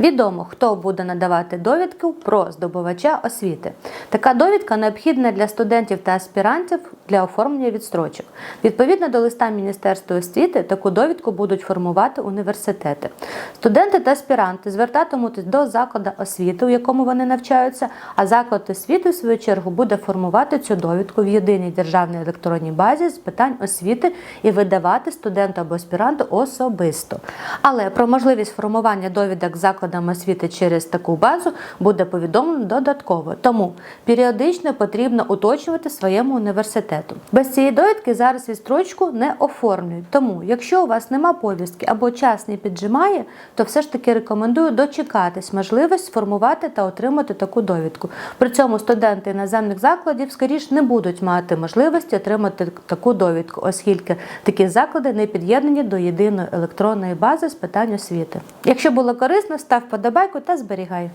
Відомо, хто буде надавати довідку про здобувача освіти. Така довідка необхідна для студентів та аспірантів для оформлення відстрочок. Відповідно до листа Міністерства освіти, таку довідку будуть формувати університети. Студенти та аспіранти звертатимуться до закладу освіти, у якому вони навчаються, а заклад освіти, в свою чергу, буде формувати цю довідку в єдиній державній електронній базі з питань освіти і видавати студенту або аспіранту особисто. Але про можливість формування довідок закладам освіти через таку базу буде повідомлено додатково. Тому періодично потрібно уточнювати своєму університету. Без цієї довідки зараз відстрочку не оформлюють. Тому, якщо у вас нема повістки або час не піджимає, то все ж таки рекомендую дочекатись можливість сформувати та отримати таку довідку. При цьому студенти іноземних закладів скоріш не будуть мати можливості отримати таку довідку, оскільки такі заклади не під'єднані до єдиної електронної бази з питань освіти. Якщо було корисно, став подобайку та зберігай.